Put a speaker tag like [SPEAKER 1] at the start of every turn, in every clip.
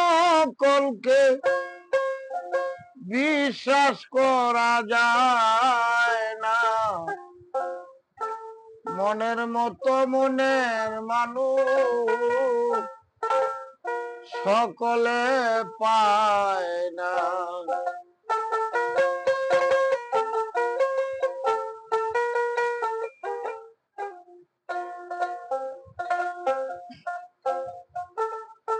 [SPEAKER 1] সকলকে বিশ্বাস করা যায় না। মনের মতো মনের মানুষ সকলে পায় না।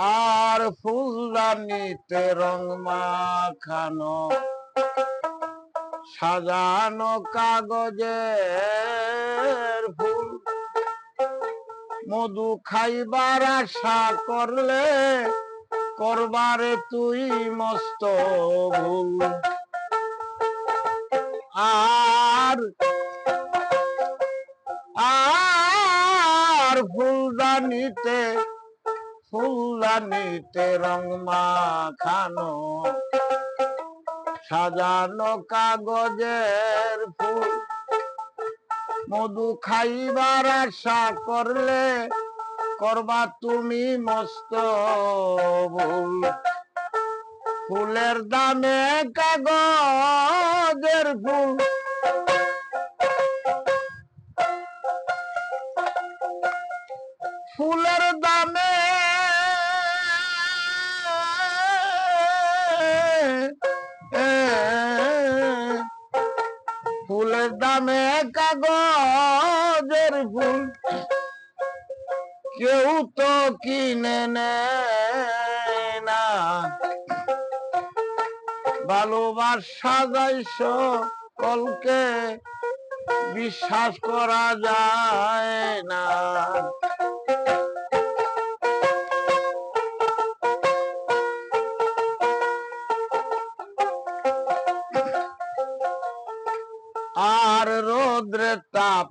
[SPEAKER 1] আর ফুলদানিতে রং মাখানো, সাজানো কাগজের ফুল। মধু খাইবার আশা করলে করবারে তুই মস্ত ভুল। আর আর ফুলদানিতে ফুলদানিতে রং মাখানো, সাজানো কাগজের ফুল। মধু খাইবার আশা করলে করবা তুমি মস্ত ভুল। ফুলের দামে কাগজের ফুল। ফুলের কাগজের ফুল কেউ তো কিনে নে। ভালোবাসা যাইছ কলকে বিশ্বাস করা যায় না।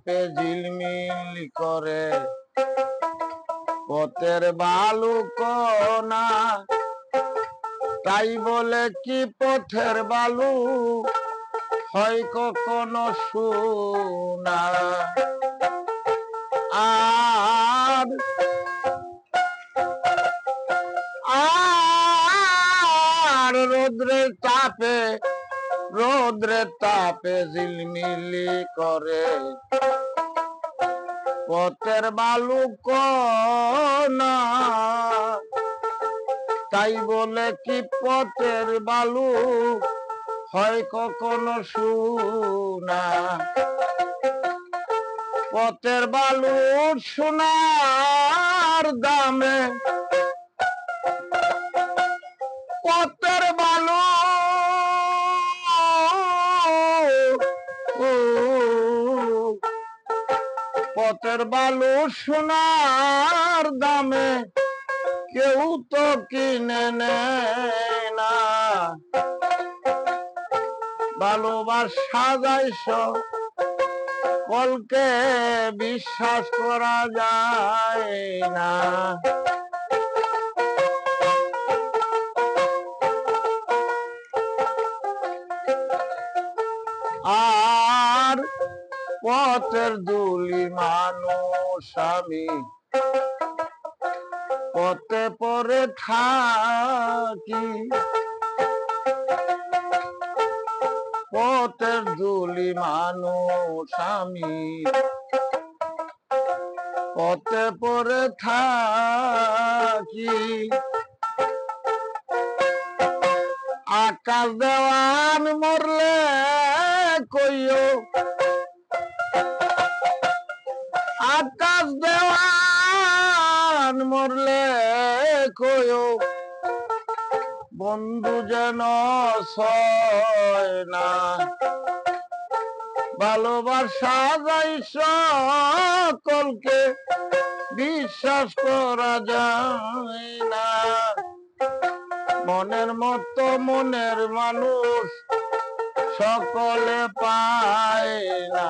[SPEAKER 1] তাপে ঝিলমিল করে, পথের বালু কণা তাই বলে কি পথের বালু হয় কখনো শুনা। আর আর রোদ্রে তাপে রোদ্রে তাপে ঝিলমিলি করে। পথের বালুক না। তাই বলে কি পথের বালু হয় কখনো শুনা? পথের বালু সোনার দামে পথের বালু সোনার দামে কেউ তো কিনে না। ভালোবাসা যাইছ কলকে বিশ্বাস করা যায় না। পথের দুলি মানুষ আমি। পথে পরে থাকি। পথের দুলি মানুষ আমি। পথে পরে থাকি। আকাশ দেওয়ান মরলে কইও আকাশ দেওয়ান মরলে কইও বন্ধু যেন সয় না। ভালোবাসা যাই সকলকে বিশ্বাস করা যায় না। মনের মতো মনের মানুষ সকলে পায় না।